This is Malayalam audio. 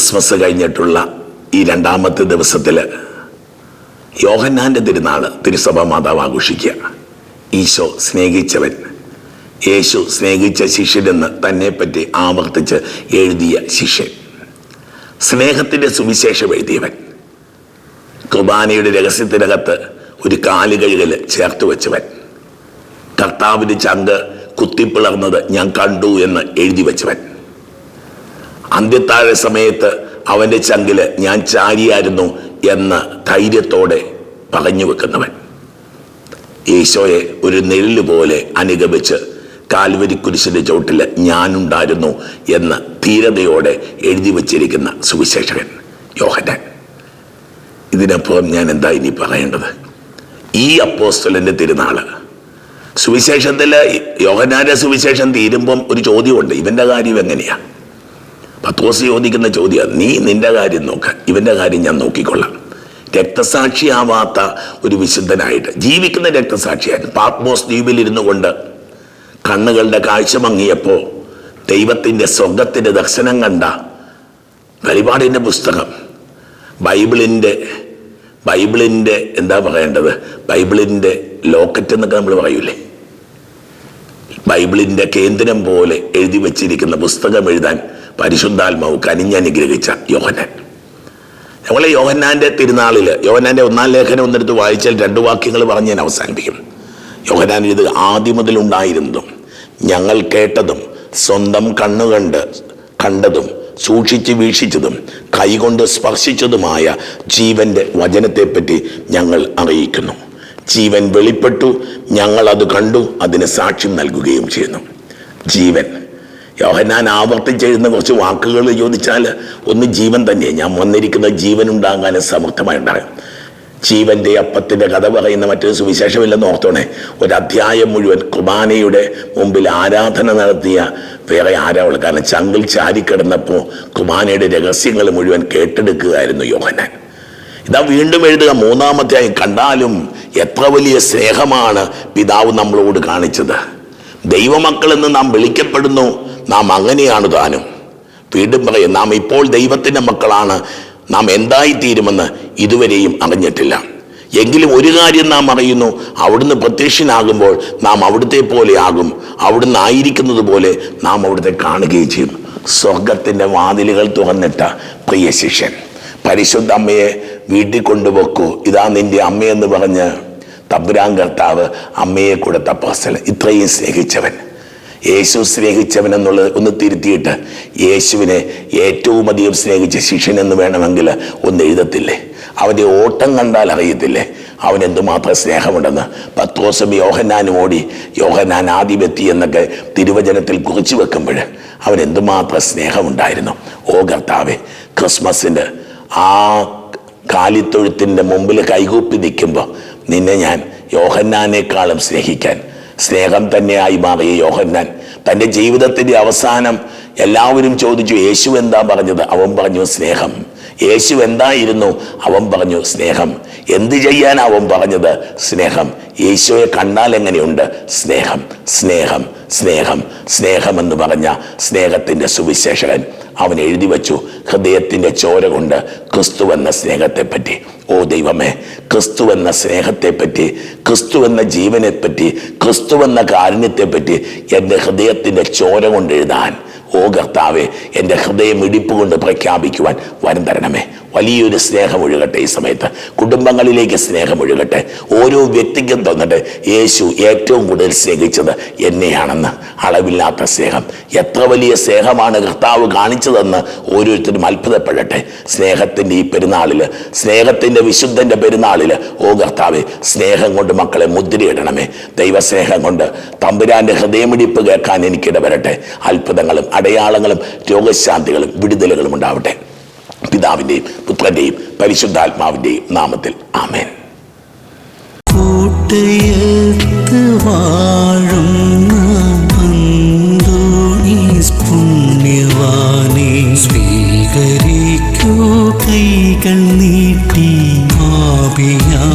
ക്രിസ്മസ് കഴിഞ്ഞിട്ടുള്ള ഈ രണ്ടാമത്തെ ദിവസത്തിൽ യോഹന്നാന്റെ തിരുനാൾ തിരുസഭാ മാതാവ് ആഘോഷിക്കുക. ഈശോ സ്നേഹിച്ചവൻ യേശു സ്നേഹിച്ച ശിഷ്യനെന്ന് തന്നെപ്പറ്റി ആവർത്തിച്ച് എഴുതിയ ശിഷ്യൻ. സ്നേഹത്തിന്റെ സുവിശേഷം എഴുതിയവൻ. കുർബാനയുടെ രഹസ്യത്തിനകത്ത് ഒരു കാലുകഴുകൽ ചേർത്ത് വെച്ചവൻ. കർത്താവിന്റെ ചങ്ക് കുത്തിപ്പിളർന്നത് ഞാൻ കണ്ടു എന്ന് എഴുതി വെച്ചവൻ. അന്ത്യത്താഴ സമയത്ത് അവന്റെ ചങ്കിൽ ഞാൻ ചാരിയായിരുന്നു എന്ന് ധൈര്യത്തോടെ പറഞ്ഞു വെക്കുന്നവൻ. ഈശോയെ ഒരു നെല്ല് പോലെ അനുഗമിച്ച് കാൽവരി കുരിശിന്റെ ചോട്ടിൽ ഞാനുണ്ടായിരുന്നു എന്ന് ധീരതയോടെ എഴുതി വച്ചിരിക്കുന്ന സുവിശേഷകൻ യോഹനാൻ ഇതിനപ്പുറം ഞാൻ എന്താ ഇനി പറയേണ്ടത്? ഈ അപ്പോസ്റ്റലിന്റെ തിരുനാൾ. സുവിശേഷത്തിൽ യോഹനാന്റെ സുവിശേഷം തീരുമ്പം ഒരു ചോദ്യമുണ്ട്. ഇവന്റെ കാര്യം എങ്ങനെയാ? പത്തോസ് ചോദിക്കുന്ന ചോദ്യം നീ നിന്റെ കാര്യം നോക്ക ഇവന്റെ കാര്യം ഞാൻ നോക്കിക്കൊള്ളാം. രക്തസാക്ഷിയാവാത്ത ഒരു വിശുദ്ധനായിട്ട് ജീവിക്കുന്ന രക്തസാക്ഷിയായിട്ട് പാത്മോസ് ദ്വീപിൽ ഇരുന്നു കൊണ്ട് കണ്ണുകളുടെ കാഴ്ച മങ്ങിയപ്പോൾ ദൈവത്തിന്റെ സ്വർഗത്തിന്റെ ദർശനം കണ്ട വെളിപാടിന്റെ പുസ്തകം ബൈബിളിന്റെ ബൈബിളിന്റെ എന്താ പറയേണ്ടത്? ബൈബിളിന്റെ ലോക്കറ്റ് എന്നൊക്കെ നമ്മൾ പറയൂലേ? ബൈബിളിന്റെ കേന്ദ്രം പോലെ എഴുതി വച്ചിരിക്കുന്ന പുസ്തകം എഴുതാൻ പരിശുദ്ധാത്മാവ് കനിഞ്ഞനുഗ്രഹിച്ച യോഹനാൻ നമ്മളെ യോഹന്നാന്റെ തിരുനാളിൽ യോഹന്നാന്റെ ഒന്നാം ലേഖനം ഒന്നെടുത്ത് വായിച്ചാൽ രണ്ട് വാക്യങ്ങൾ പറഞ്ഞ് ഞാൻ അവസാനിപ്പിക്കും. യോഹനാൻ ഇത് ആദ്യം മുതൽ ഉണ്ടായിരുന്നതും ഞങ്ങൾ കേട്ടതും സ്വന്തം കണ്ണുകണ്ട് കണ്ടതും സൂക്ഷിച്ച് വീക്ഷിച്ചതും കൈകൊണ്ട് സ്പർശിച്ചതുമായ ജീവന്റെ വചനത്തെപ്പറ്റി ഞങ്ങൾ അറിയിക്കുന്നു. ജീവൻ വെളിപ്പെട്ടു ഞങ്ങൾ അത് കണ്ടു അതിന് സാക്ഷ്യം നൽകുകയും ചെയ്യുന്നു. ജീവൻ യോഹന്നാൻ ആവർത്തിച്ചെഴുതുന്ന കുറച്ച് വാക്കുകൾ ചോദിച്ചാൽ ഒന്ന് ജീവൻ തന്നെയാണ് ഞാൻ വന്നിരിക്കുന്ന ജീവൻ ഉണ്ടാകാൻ സമർത്ഥമായി ജീവന്റെ അപ്പത്തിന്റെ കഥ പറയുന്ന മറ്റൊരു സുവിശേഷമില്ലെന്ന് ഓർത്തോണേ. ഒരു അധ്യായം മുഴുവൻ കുർബാനയുടെ മുമ്പിൽ ആരാധന നടത്തിയ വേറെ ആരാ ഉള്ളത്? കാരണം ചങ്കിൽ ചാരിക്കിടന്നപ്പോൾ കുർബാനയുടെ രഹസ്യങ്ങൾ മുഴുവൻ കേട്ടെടുക്കുകയായിരുന്നു യോഹനാൻ ഇതാ വീണ്ടും എഴുതുക മൂന്നാമത്തെ കണ്ടാലും എത്ര വലിയ സ്നേഹമാണ് പിതാവ് നമ്മളോട് കാണിച്ചത്. ദൈവമക്കളെന്ന് നാം വിളിക്കപ്പെടുന്നു. നാം അങ്ങനെയാണ് താനും വീണ്ടും പറയും നാം ഇപ്പോൾ ദൈവത്തിന്റെ മക്കളാണ്. നാം എന്തായിത്തീരുമെന്ന് ഇതുവരെയും അറിഞ്ഞിട്ടില്ല. എങ്കിലും ഒരു കാര്യം നാം അറിയുന്നു. അവിടുന്ന് പ്രത്യക്ഷനാകുമ്പോൾ നാം അവിടുത്തെ പോലെ ആകും. അവിടുന്ന് ആയിരിക്കുന്നത് പോലെ നാം അവിടുത്തെ കാണുകയും ചെയ്യും. സ്വർഗത്തിന്റെ വാതിലുകൾ തുറന്നിട്ട പ്രിയ ശിഷ്യൻ പരിശുദ്ധ അമ്മയെ വീട്ടിൽ കൊണ്ടുപോക്കൂ ഇതാ നിന്റെ അമ്മയെന്ന് പറഞ്ഞ് തമ്പുരാൻ കർത്താവ് അമ്മയെ കൊടുത്ത പേഴ്സൺ ഇത്രയും സ്നേഹിച്ചവൻ. യേശു സ്നേഹിച്ചവൻ എന്നുള്ളത് ഒന്ന് തിരുത്തിയിട്ട് യേശുവിനെ ഏറ്റവും അധികം സ്നേഹിച്ച ശിഷ്യൻ എന്ന് വേണമെങ്കിൽ ഒന്ന് എഴുതത്തില്ലേ? അവന്റെ ഓട്ടം കണ്ടാൽ അറിയത്തില്ലേ? അവൻ എന്തുമാത്രം സ്നേഹമുണ്ടെന്ന്? പത്തോസം യോഹനാനും ഓടി യോഹന്നാൻ ആദിപെത്തി എന്നൊക്കെ തിരുവചനത്തിൽ കുറിച്ചു വെക്കുമ്പോൾ അവൻ എന്തുമാത്രം സ്നേഹമുണ്ടായിരുന്നു? ഓ കർത്താവെ ക്രിസ്മസിന്റെ ആ കാലിത്തൊഴുത്തിന്റെ മുമ്പിൽ കൈകൂപ്പി നിൽക്കുമ്പോൾ നിന്നെ ഞാൻ യോഹന്നാനേക്കാളും സ്നേഹിക്കാൻ സ്നേഹം തന്നെയായി മാറിയ യോഹന്നാൻ. തന്റെ ജീവിതത്തിന്റെ അവസാനം എല്ലാവരും ചോദിച്ചു യേശു എന്താ പറഞ്ഞത്? അവൻ പറഞ്ഞു സ്നേഹം. യേശു എന്തായിരുന്നു? അവൻ പറഞ്ഞു സ്നേഹം. എന്ത് ചെയ്യാൻ അവൻ പറഞ്ഞത്? സ്നേഹം. യേശുവെ കണ്ടാൽ എങ്ങനെയുണ്ട്? സ്നേഹം. സ്നേഹം. സ്നേഹം. സ്നേഹം എന്ന് പറഞ്ഞ സ്നേഹത്തിന്റെ സുവിശേഷകൻ അവൻ എഴുതി വച്ചു ഹൃദയത്തിന്റെ ചോര കൊണ്ട് ക്രിസ്തു എന്ന സ്നേഹത്തെപ്പറ്റി ഓ ദൈവമേ ക്രിസ്തു എന്ന സ്നേഹത്തെപ്പറ്റി ക്രിസ്തു എന്ന ജീവനെപ്പറ്റി ക്രിസ്തു എന്ന കാരുണ്യത്തെപ്പറ്റി എന്റെ ഹൃദയത്തിന്റെ ചോര കൊണ്ട് എഴുതാൻ. ഓ കർത്താവെ എന്റെ ഹൃദയം ഇടിപ്പ് കൊണ്ട് പ്രഖ്യാപിക്കുവാൻ വരം തരണമേ. വലിയൊരു സ്നേഹം ഒഴുകട്ടെ ഈ സമയത്ത്. കുടുംബങ്ങളിലേക്ക് സ്നേഹം ഒഴുകട്ടെ. ഓരോ വ്യക്തിക്കും തന്നിട്ട് യേശു ഏറ്റവും കൂടുതൽ സ്നേഹിച്ചത് എന്നെയാണെന്ന്. അളവില്ലാത്ത സ്നേഹം. എത്ര വലിയ സ്നേഹമാണ് കർത്താവ് കാണിച്ചതെന്ന് ഓരോരുത്തരും അത്ഭുതപ്പെടട്ടെ. സ്നേഹത്തിന്റെ ഈ പെരുന്നാളിൽ സ്നേഹത്തിന്റെ വിശുദ്ധന്റെ പെരുന്നാളിൽ ഓ കർത്താവെ സ്നേഹം കൊണ്ട് മക്കളെ മുദ്രയിടണമേ. ദൈവസ്നേഹം കൊണ്ട് തമ്പുരാന്റെ ഹൃദയമിടിപ്പ് കേൾക്കാൻ എനിക്കിടവരട്ടെ അത്ഭുതങ്ങളും അടയാളങ്ങളും രോഗശാന്തികളും വിടുതലുകളും ഉണ്ടാവട്ടെ. പിതാവിന്റെയും പുത്രന്റെയും പരിശുദ്ധാത്മാവിന്റെയും നാമത്തിൽ. ആമേൻ. കൂട്ടയത്ത് സ്വീകരിക്കൂ കൈകൾ നീട്ടി ആപിയാമെൻ